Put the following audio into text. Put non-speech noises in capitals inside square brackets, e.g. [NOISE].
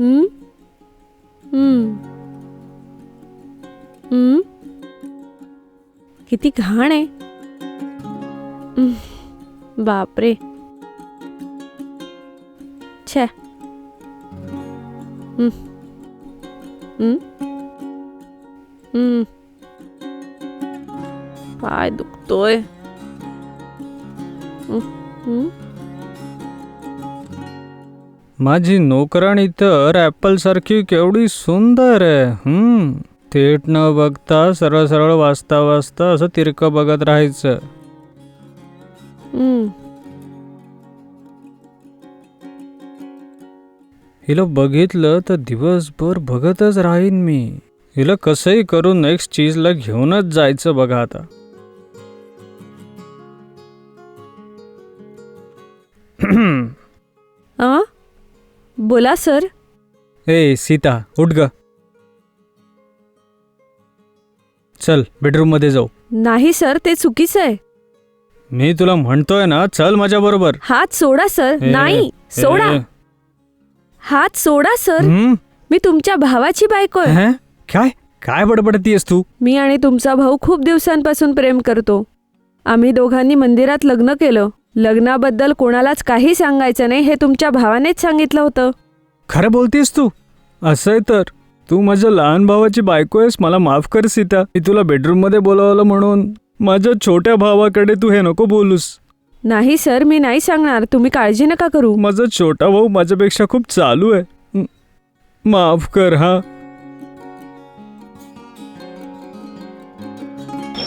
हं? हं. हं? किती घाण आहे हं. बापरे छे हं. हं? हं. पाय दुखतोय हं. हं? माझी नोकराणी तर ॲपल सारखी केवढी सुंदर आहे. हम्म. थेट न बघता सरळ सरळ वाचता वाचता असं तिरकं बघत राहायचं. हिला बघितलं तर दिवसभर बघतच राहीन मी. हिला कसंही करून नेक्स्ट चीजला घेऊनच जायचं बघा आता? [CLEARS THROAT] बोला सर. ए सीता उठ ग. चल बेडरूममध्ये जाऊ. नाही सर ते चुकीचं आहे. मी तुला म्हणतोय ना चल माझ्या बरोबर. हात सोडा सर. नाही सोडा. हात सोडा सर. मी तुमच्या भावाची बायको आहे. काय? काय बडबडतीयस तू? मी आणि तुमचा भाऊ खूप दिवसांपासून प्रेम करतो. आम्ही दोघांनी मंदिरात लग्न केलं. लग्नाबद्दल कोणालाच काही सांगायचं नाही हे तुमच्या भावानेच सांगितलं होतं. खरं बोलतेस तू? असंय तर. तू माझ्या लहान भावाची बायको आहेस मला माफ कर सीता. मी तुला बेडरूममध्ये बोलावलं म्हणून. माझ्या छोट्या भावाकडे तू हे नको बोलूस. नाही सर मी नाही सांगणार. तुम्ही काळजी नका करू. माझा छोटा भाऊ माझ्यापेक्षा खूप चालू आहे. म- माफ कर हा.